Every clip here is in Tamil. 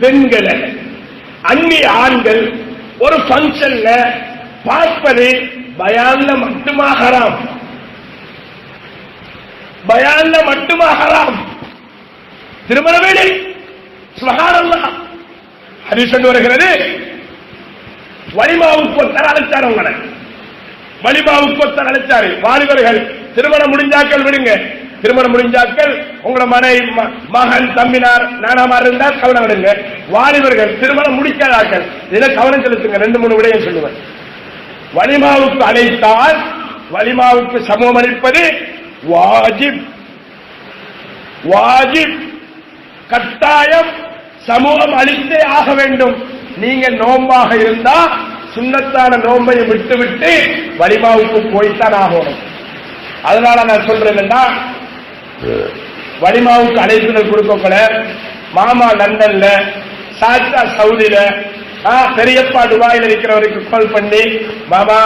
பெண்களை அந்நிய ஆண்கள் ஒரு பங்கன்ல பார்ப்பது பயான்ல மட்டுமாகறாம். பயான்ல மட்டுமாகலாம் திருமண வேலை சுகாரல்லா ஹரிசன் வருகிறது. வலிமாவுக்கு ஒருத்தர் அழைச்சார் உங்களை வலிமாவுக்கு ஒருத்தர் அழைச்சாரு வாலிபர்கள் திருமணம் முடிஞ்சாக்கள் விடுங்க. திருமணம் முடிஞ்சாக்கள் உங்களோட மனைவி ம- மகன் தம்பினார் நானாமார் இருந்தா கவனம் விடுங்க வாலிபர்கள் திருமணம் முடிக்காதாக்கள் இதுல கவனம் செலுத்துங்க. ரெண்டு மூணு விடையும் சொல்லுவேன். வலிமாவுக்கு அழைத்தால் வலிமாவுக்கு சமூகம் அளிப்பது வாஜிப். வாஜிப் கட்டாயம் சமூகம் அளித்தே ஆக வேண்டும். நீங்க நோம்பாக இருந்தா சுண்ணத்தான நோம்பையும் விட்டுவிட்டு வலிமாவுக்கு போய்த்தான் ஆகணும். அதனால நான் சொல்றேன்னா வலிமாவுக்கு அழைப்புகள் கொடுக்கக்கூட மாமா லண்டன்ல சாத்தா சவுதியில ஆ, பெரியப்பா துபாயில் இருக்கிறவருக்கு கால் பண்ணி மாமா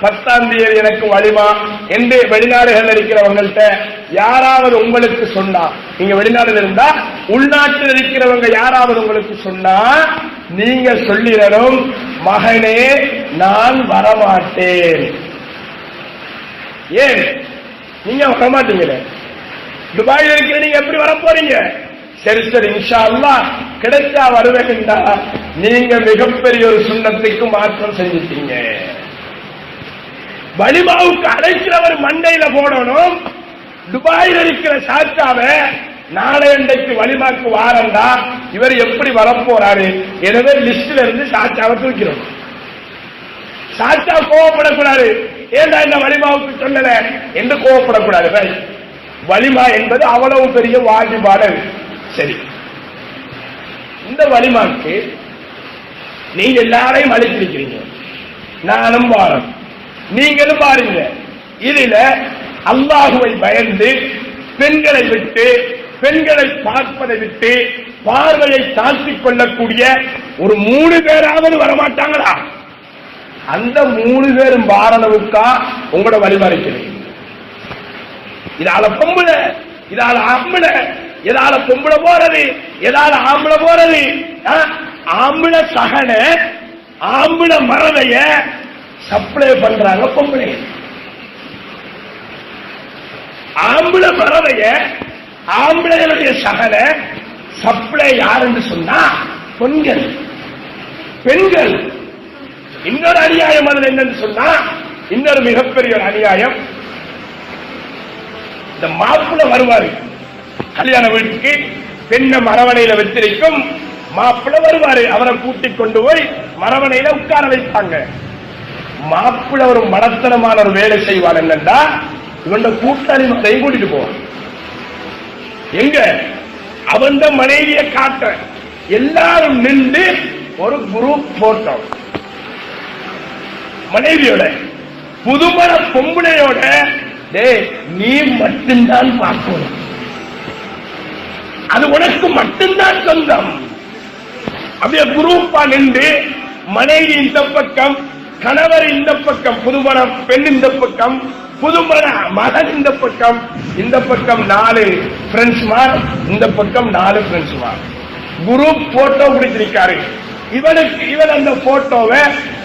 பத்தாம் தேதி எனக்கு வலிமா என்று வெளிநாடுகள் இருக்கிறவங்கள்ட்ட யாராவது உங்களுக்கு சொன்னா நீங்க வெளிநாடுல இருந்தா உள்நாட்டில் இருக்கிறவங்க யாராவது உங்களுக்கு சொன்னா நீங்க சொல்லிடணும் மகனே நான் வரமாட்டேன். ஏன்? நீங்க வரமாட்டீங்களே? துபாயில் இருக்கிற நீங்க எப்படி வர போறீங்க சரி சரி இன்ஷா அல்லா கிடைச்சா வருவேன்டா. நீங்க மிகப்பெரிய ஒரு சுண்ணத்துக்கு மாற்றம் செஞ்சிட்டீங்க. வலிமாவுக்கு அழைக்கிறவர் மண்டையில போடணும். துபாயில் இருக்கிற சாச்சாவை நாளை அன்றைக்கு வலிமாக்கு வாரண்டா இவர் எப்படி வரப்போறாரு? எனவே லிஸ்ட்ல இருந்து சாச்சாவை தூக்கிறோம் சாச்சா கோவப்படக்கூடாது. ஏண்டா இந்த வலிமாவுக்கு சொல்லல? என்று கோவப்படக்கூடாது. பை வலிமா என்பது அவ்வளவு பெரிய வாஜிபான சரி. இந்த வலிமாக்கு நீங்க எல்லாரையும் அழைத்திருக்கிறீங்க நானும் வாரம் நீங்களும் பாருங்க இதுல அல்லாஹுவை பயந்து பெண்களை விட்டு பெண்களை பார்ப்பதை விட்டு பார்வையை தாழ்த்திக் கொள்ளக்கூடிய ஒரு மூணு பேராவது வரமாட்டாங்களா? அந்த மூணு பேரும் பாரணவுக்கா உங்களோட வழிமறைக்கிறேன். இதால பொம்பளை இதால ஆம்பளை இதால பொம்பளை போறது இதால ஆம்பளை போறது. ஆ? ஆம்பளை சகன ஆம்பளை மறதைய சப்ளை பண்றாங்க பொம்பளை. ஆம்பளை மறதைய ஆம்பளைகளுடைய சகல சப்ளை யாருன்னு சொன்னா பெண்கள். பெண்கள். இன்னொரு அநியாயம் அதுல என்னன்னு சொன்னா இன்னொரு மிகப்பெரிய ஒரு அநியாயம். இந்த மாப்பிள்ளை வருவாரு. கல்யாண வீட்டுக்கு பெண்ணை மரவணையில வச்சிருக்கும் மாப்பிள்ள வருவாரு. அவரை கூட்டிக் கொண்டு போய் மரவணையில உட்கார வைப்பாங்க. மாப்பிள்ளை ஒரு மடத்தனமான ஒரு வேலை செய்வார் என்னன்னா இவன் கூட்டாளி மகளையும் கூட்டிட்டு போவான். எங்க? அவன் மனைவியை காட்ட எல்லாரும் நின்று ஒரு குரூப் போட்டோ மனைவியோட புதுமண பொம்பளையோட டேய் நீ மட்டும்தான் பார்க்கணும். அது உனக்கு மட்டும்தான் சொந்தம். அப்படியே குரூப்பா நின்று மனைவி இந்த பக்கம் கணவர் இந்த பக்கம் புதுமண பெண் இந்த பக்கம் புதுமண மகன் இந்த பக்கம் இந்த பக்கம் நாலு பிரெண்ட்ஸ்மார் இந்த பக்கம் நாலு பிரெண்ட்ஸ்மார் குரூப் போட்டோ பிடிச்சிருக்காரு. இவனுக்கு இவன் அந்த போட்டோவை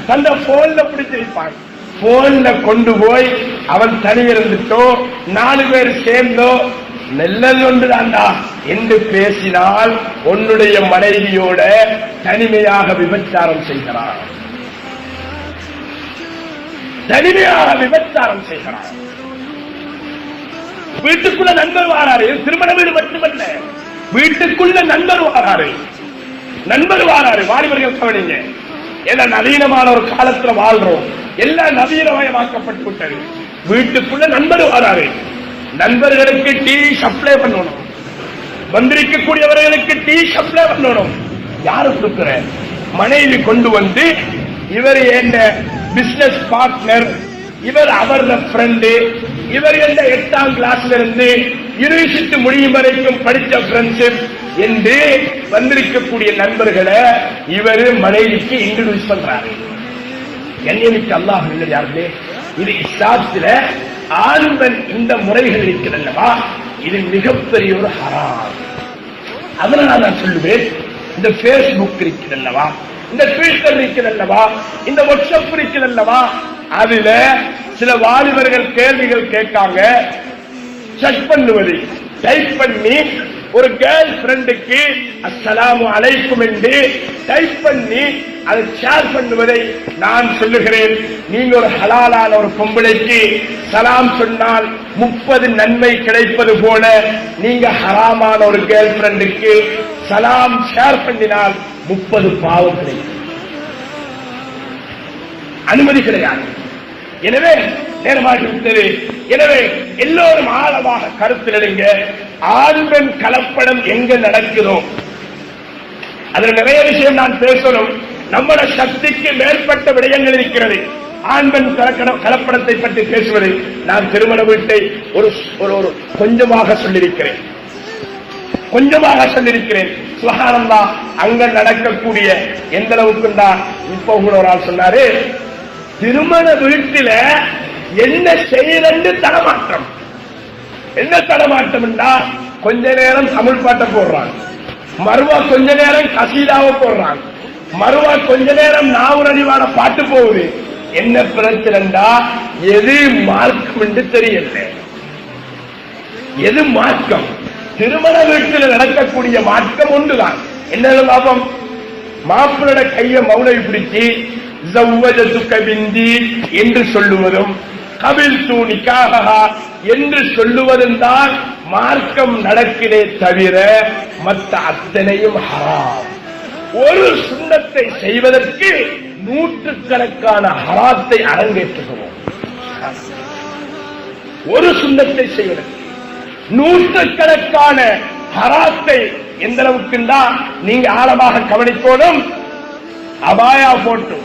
தந்த போன்ல பிடிச்சிருப்பாங்க போன்ல கொண்டு போய் அவன் தனியிருந்துட்டோ நாலு பேர் சேர்ந்தோ நெல்லல் ஒன்றுதான்டா என்று பேசினால் உன்னுடைய மனைவியோட தனிமையாக விபச்சாரம் செய்கிறான். தனிமையாக விபச்சாரம் செய்கிறான். வீட்டுக்குள்ள நண்பர் வாராரு. திருமண வீடு மட்டுமல்ல. வீட்டுக்குள்ள நண்பர் வாராரு. நண்பர் வாராரு. வாலிபர்கள் கவனிங்க. ஏன்னா நவீனமான ஒரு காலத்துல வாழ்றோம். எல்லாம் நவீனமயமாக்கப்பட்டு விட்டது வீட்டுக்குள்ள நண்பர் வராரு. நண்பர்களுக்கு டீ சப்ளை பண்ணணும். வந்திருக்கக்கூடியவர்களுக்கு டீ சப்ளை பண்ணணும். யாரு கொடுக்கிற? மனைவி கொண்டு வந்து இவர் என்ன பிசினஸ் பார்ட்னர் இவர் அவர் ஃப்ரெண்டு இவர் எந்த எட்டாம் கிளாஸ்ல இருந்து யூனிவர்சிட்டி முடியும் வரைக்கும் படித்த ஃப்ரெண்ட்ஷிப் என்று வந்திருக்கக்கூடிய நண்பர்களை இவர் மனைவிக்கு இன்ட்ரடியூஸ் பண்றாரு. கண்ணியமிக்க அல்லாஹ் இல்லை யாருமே இது இஸ்லாத்துல ஆண்பன் இந்த முறைகள் இருக்கிறல்லவா இது மிகப்பெரிய ஒரு ஹராம். அதனால நான் சொல்லுவேன் இந்த பேஸ்புக் இருக்கிறல்லவா இந்த ட்விட்டர் இருக்கிறல்லவா இந்த வாட்ஸ்அப் இருக்கிறல்லவா அதுல சில வாலிபர்கள் கேள்விகள் கேட்காங்க. செக் பண்ணுவது டைப் பண்ணி ஒரு கேர்ள் ஃப்ரெண்டுக்கு அஸ்ஸலாமு அலைக்கும் என்று டைப் பண்ணி அதை ஷேர் பண்ணுவதை நான் சொல்லுகிறேன். நீங்க ஒரு ஹலாலான ஒரு பொம்பளைக்கு சலாம் சொன்னால் முப்பது நன்மை கிடைப்பது போல நீங்க ஹராமான ஒரு கேர்ள் ஃப்ரெண்டுக்கு சலாம் ஷேர் பண்ணினால் முப்பது பாவம் கிடைக்கும். அனுமதி கிடையாது. எனவே நேரமாகி எனவே எல்லோரும் ஆழமாக கருத்தில் எடுங்க ஆண் பெண் கலப்படம் எங்க நடக்குதோ அதுல நிறைய விஷயம் நான் பேசணும். நம்மட சக்திக்கு மேற்பட்ட விடயங்கள் இருக்கிறது. ஆண் பெண் கலப்படத்தை பற்றி பேசுவது நான் திருமண வீட்டை ஒரு ஒரு ஒரு கொஞ்சமாக சொல்லியிருக்கிறேன். கொஞ்சமாக சொல்லியிருக்கிறேன். சுகானந்தா அங்க நடக்கக்கூடிய எந்த அளவுக்கு தான் இப்ப கூட ஒரு ஆள் சொன்னாரு திருமண வீட்டில என்ன செய்யலன்னு தடமாற்றம். என்ன தடமாற்றம் கொஞ்ச நேரம் தமிழ் பாட்டை போடுறாங்க. மறுவா கொஞ்ச நேரம் கசீதாவை போடுறாங்க. மறுவா கொஞ்ச நேரம் நாவரடிவான பாட்டு போகுது. என்ன பிரச்சனைடா எது மார்க்கம் என்று தெரியல. எது மார்க்கம்? திருமண வீட்டில் நடக்கக்கூடிய மார்க்கம் ஒன்றுதான். என்ன லாபம் மாப்பிளோட கையை மௌனை பிடிச்சி என்று சொல்லுவதும் கபில் தூணிக்காக என்று சொல்லுவதும் தான் மார்க்கம் நடக்கிறே தவிர மற்ற அத்தனையும் ஹராம். ஒரு சுண்ணத்தை செய்வதற்கு நூற்றுக்கணக்கான ஹராத்தை அரங்கேற்றுகிறோம். ஒரு சுண்ணத்தை செய்வதற்கு நூற்றுக்கணக்கான ஹராத்தை எந்த அளவுக்கு நீங்க ஆழமாக கவனிக்கணும் அபாயா போட்டு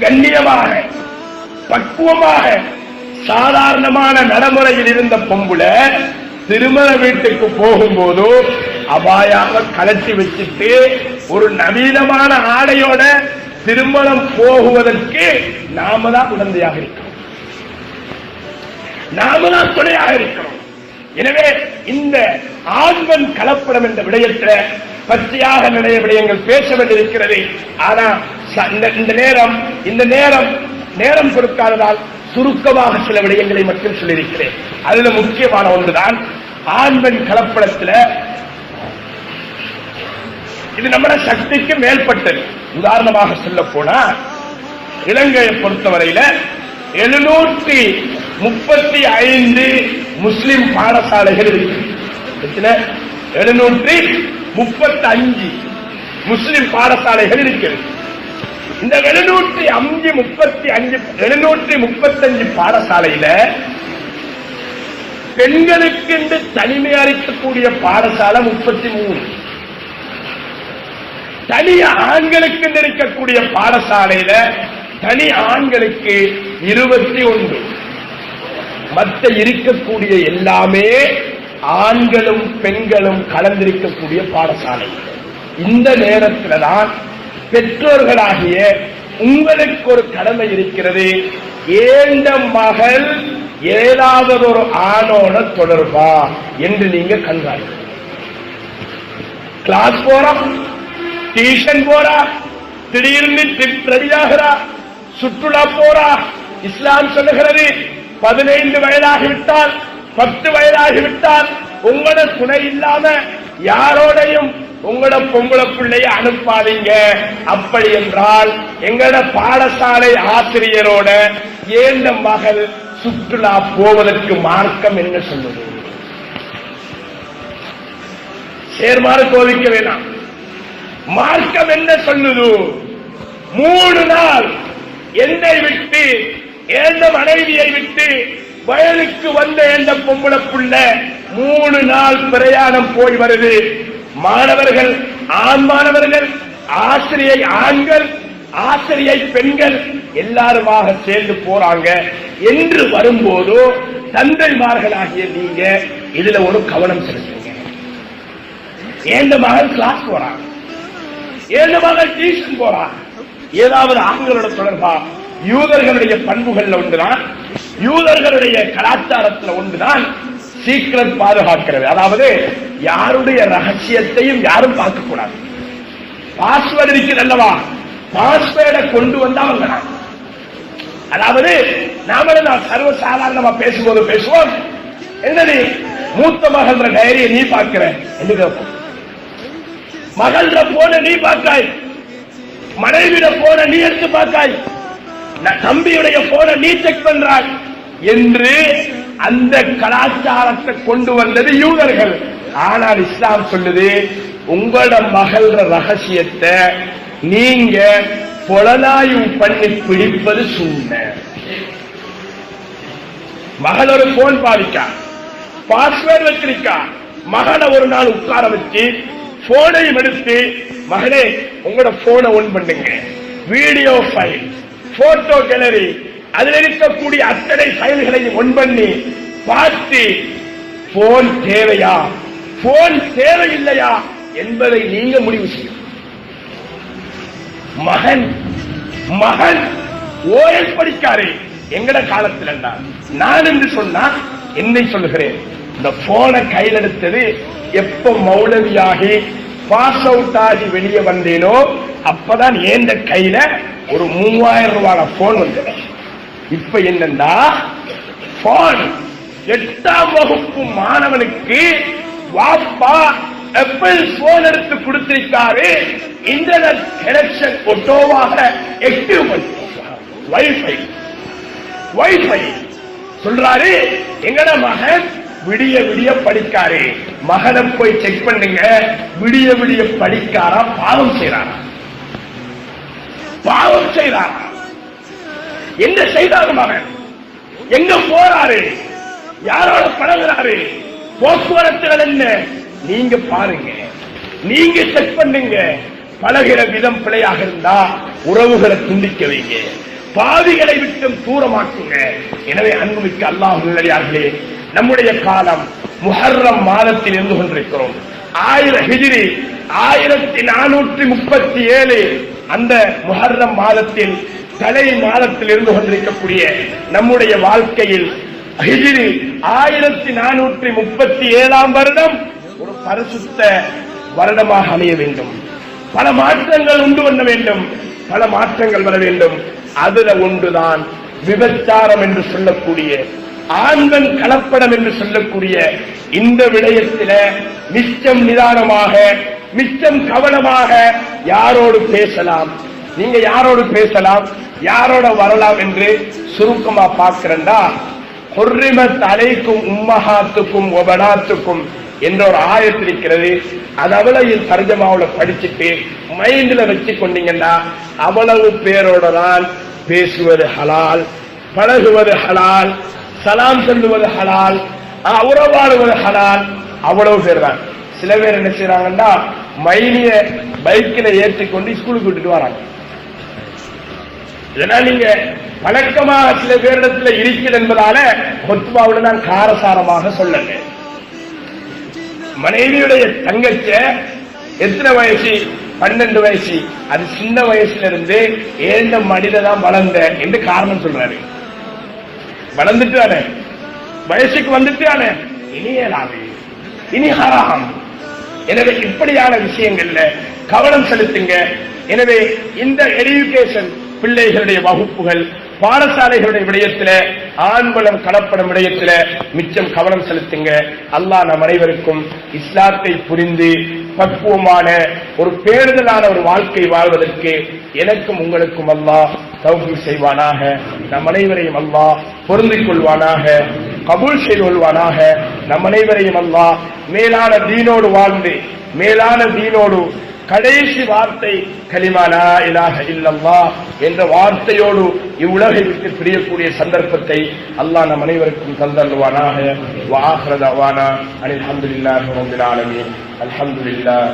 கண்ணியமாக பக்குவமாக சாதாரணமான நடைமுறையில் இருந்த பொம்புல திருமண வீட்டுக்கு போகும்போது அபாயாம கலட்டி வச்சுட்டு ஒரு நவீனமான ஆடையோட திருமணம் போகுவதற்கு நாம தான் உடந்தையாக இருக்கிறோம். நாம தான் துணையாக இருக்கிறோம். எனவே இந்த ஆண்மன் கலப்படம் என்ற விடயத்தில் பச்சையாக நிறைய விடயங்கள் பேச வேண்டியிருக்கிறது. ஆனா இந்த நேரம் இந்த நேரம் நேரம் கொடுக்காததால் சுருக்கமாக சில விடயங்களை மட்டும் சொல்லியிருக்கிறேன். அதுல முக்கியமான ஒன்றுதான் ஆண்மன் கலப்படத்துல இது நம்ம சக்திக்கு மேற்பட்டது. உதாரணமாக சொல்ல போனா இலங்கையை பொறுத்தவரையில எழுநூற்றி முப்பத்தி ஐந்து முஸ்லிம் பாடசாலைகள் இருக்கு. எழுநூற்றி முப்பத்தி அஞ்சு முஸ்லிம் பாடசாலைகள் இருக்கிறது இந்த எழுநூற்றி அஞ்சு முப்பத்தி அஞ்சு எழுநூற்றி முப்பத்தஞ்சு பாடசாலையில பெண்களுக்கு என்று தனிமை அளிக்கக்கூடிய பாடசாலை முப்பத்தி மூணு. தனி ஆண்களுக்கு இருக்கக்கூடிய பாடசாலையில தனி ஆண்களுக்கு இருபத்தி ஒன்று. மற்ற இருக்கக்கூடிய எல்லாமே ஆண்களும் பெண்களும் கலந்திருக்கக்கூடிய பாடசாலை. இந்த நேரத்தில் தான் பெற்றோர்களாகிய உங்களுக்கு ஒரு கடமை இருக்கிறது. ஏந்த மகள் ஏதாவது ஒரு ஆணோட தொடர்பா என்று நீங்க கண்காணிக்க கிளாஸ் போறா டியூஷன் போறா திடீர்னு ட்ரிப் ரெடியாகிறா சுற்றுலா போறா இஸ்லாம் சொல்லுகிறது பதினைந்து வயதாகிவிட்டால் பத்து வயதாகிவிட்டால் உங்களோட துணை இல்லாம யாரோடையும் உங்களோட பொம்பளை பிள்ளைய அனுப்பாதீங்க. அப்படி என்றால் எங்களோட பாடசாலை ஆசிரியரோட ஏந்த மகள் சுற்றுலா போவதற்கு மார்க்கம் என்ன சொல்வது சேர்மாறு கோவிக்க வேணாம். மார்க்கம் என்ன சொல்லுது? மூணு நாள் என்னை விட்டு ஏந்த மனைவியை விட்டு வயலுக்கு வந்த எந்த பொம்பளை புள்ள மூணு நாள் பிரயாணம் போய் வருது. மாணவர்கள் ஆண் மாணவர்கள் ஆசிரியை ஆண்கள் ஆசிரியை பெண்கள் எல்லாருமாக சேர்ந்து போறாங்க. என்று வரும்போது தந்தைமார்களாகிய நீங்க இதுல ஒரு கவனம் செலுத்துங்க. ஏந்த மகள் கிளாஸ் போறாங்க ஏழு மகள் டியூஷன் போறாங்க ஏதாவது ஆண்களோட தொடர்பா? யூதர்களுடைய பண்புகள்ல ஒன்றுதான். யூதர்களுடைய கலாச்சாரத்துல ஒன்றுதான். சீக்கிரம் பாதுகாக்கிறது. அதாவது யாருடைய ரகசியத்தையும் யாரும் பார்க்க கூடாது பாஸ்வேர்டு இருக்குது அல்லவா பாஸ்வேர்டை கொண்டு வந்தா அவங்க அதாவது நாமளும் நான் சர்வ சாதாரணமா பேசும்போது பேசுவோம். என்னது மூத்த மகள்ற டைரியை நீ பார்க்கிற? என்று கேட்போம். மகள்ற போன நீ பார்க்காய். மனைவிட போன நீ எடுத்து பார்க்காய். தம்பியுடைய போன நீ செக் பண்றாய். என்று அந்த கலாச்சாரத்தை கொண்டு வந்தது யூதர்கள். ஆனால் இஸ்லாம் சொல்லுது உங்களோட மகள ரகசியத்தை நீங்க புலனாய்வு பண்ணி பிடிப்பது சுண்ண. மகள் ஒரு போன் பாதிக்கா பாஸ்வேர்டு வச்சிருக்கா. மகனை ஒரு நாள் உட்கார வச்சு போனையும் எடுத்து மகளே உங்களோட போனை ஒன் பண்ணுங்க. வீடியோ ஃபைல் போட்டோ கேலரி அதில் இருக்கக்கூடிய அத்தனை செயல்களை ஒன் பண்ணி பார்த்து போன் தேவையா? போன் தேவையில்லையா? என்பதை நீங்க முடிவு செய்யும் மகன் மகன் ஓஎஸ் படிக்காரு. எங்கட காலத்தில் நான் என்று சொன்னா என்னை சொல்லுகிறேன். இந்த போனை கையில் எடுத்தது எப்ப மௌலவியாகி பாஸ் அவுட் ஆகி வெளியே வந்தேனோ அப்பதான் ஏந்த கையில ஒரு மூவாயிரம் ரூபாய் போன் வந்தது. இப்ப என்னன்னா போன் எட்டாம் வகுப்பு மாணவனுக்கு வாப்பா ஆப்பிள் போன் எடுத்து கொடுத்திருக்காரு. இன்டர்நெட் கனெக்ஷன் ஒட்டோவாக ஆக்டிவ் பண்ணி. வைஃபை வைஃபை சொல்றாரு எங்கட மகன் விடிய விடிய படிக்காரு. மகனை போய் செக் பண்ணுங்க. விடிய விடிய படிக்காரா பாவம் செய்யறாரா பாவம் செய்யறாரா என்ன செய்தாலும் அவன்? எங்க போறாரு? யாரோட பழகுறாரு? போக்குவரத்துகள் என்ன? நீங்க பாருங்க. நீங்க செக் பண்ணுங்க. பழகிற விதம் பிழையாக இருந்தா உறவுகளை துண்டிக்க வைங்க. பாவிகளை விட்டும் தூரமாக்குங்க. எனவே அன்புமிக்க அல்லாஹ் நம்முடைய காலம் முஹர்ரம் மாதத்தில் இருந்து கொண்டிருக்கிறோம். ஆயிரம் ஹிஜிரி ஆயிரத்தி நானூற்றி முப்பத்தி ஏழு அந்த முஹர்ரம் மாதத்தில் தலை மாதத்தில் இருந்து கொண்டிருக்கக்கூடிய நம்முடைய வாழ்க்கையில் ஆயிரத்தி நானூற்றி முப்பத்தி ஏழாம் வருடம் ஒரு பரிசுத்த வருடமாக அமைய வேண்டும். பல மாற்றங்கள் உண்டு பண்ண வேண்டும். பல மாற்றங்கள் வர வேண்டும். அதுல ஒன்றுதான் விபச்சாரம் என்று சொல்லக்கூடிய ஆண்கள் கலப்படம் என்று சொல்லக்கூடிய இந்த விடயத்தில மிச்சம் நிதானமாக மிச்சம் கவனமாக யாரோடு பேசலாம்? நீங்க யாரோடு பேசலாம் யாரோட வரலாம் என்று சுருக்கமா பார்க்கிறண்டா ஹொர்ரிமத் அலைக்கும் உம்மஹாத்துக்கும் ஒபனாத்துக்கும் என்ற ஒரு ஆயத்து இருக்கிறது. அது அவ்வளவு தர்ஜமாவுல படிச்சுட்டு மைண்ட்ல வச்சு கொண்டீங்கன்னா அவ்வளவு பேரோட தான் பேசுவது ஹலால் பழகுவது ஹலால் சலாம் சொல்லுவது ஹலால் உறவாடுவது ஹலால். அவ்வளவு பேர் தான். சில பேர் என்ன செய்யறாங்கன்னா மைனிய பைக்கில் ஏற்றிக்கொண்டு ஸ்கூலுக்கு விட்டுட்டு வராங்க. இதனால் நீங்க பழக்கமாக சில பேரிடத்துல இருக்கிறது என்பதால கொத்துபாவுல நான் காரசாரமாக சொல்லல. மனைவியுடைய தங்கச்ச எத்தனை வயசு? பன்னெண்டு வயசு. அது சின்ன வயசுல இருந்து ஏந்த மடியில தான் வளர்ந்த என்று காரணம் சொல்றாரு. வளர்ந்துட்டானே வயசுக்கு வந்துட்டானே இனி ஏலாது இனி ஹராம். எனவே இப்படியான விஷயங்கள்ல கவனம் செலுத்துங்க. எனவே இந்த எஜுகேஷன் பிள்ளைகளுடைய வகுப்புகள் பாடசாலைகளுடைய விடயத்தில் ஆண்பலம் கலப்படும் விடயத்தில் மிச்சம் கவனம் செலுத்துங்க. அல்லாஹ் நம் அனைவருக்கும் இஸ்லாத்தை புரிந்து பக்குவமான ஒரு பேறுதலான ஒரு வாழ்க்கை வாழ்வதற்கு எனக்கும் உங்களுக்கும் அல்லாஹ் தௌகி செய்வானாக. நம் அனைவரையும் அல்லாஹ் பொருந்திக் கொள்வானாக கபூல் செய்து கொள்வானாக. நம் அனைவரையும் அல்லாஹ் மேலான தீனோடு வாழ்ந்து மேலான தீனோடு கடைசி வார்த்தை கலிமா லா இலாஹ என்ற வார்த்தையோடு இவ்வுலகை விட்டு பிரியக்கூடிய சந்தர்ப்பத்தை அல்லாஹ் நம் அனைவருக்கும் தந்தருவானாக. வாஹ்ரதவானா அனில் அல்ஹம்துலில்லாஹி ரப்பில் ஆலமீன். அல்ஹம்துலில்லாஹ்.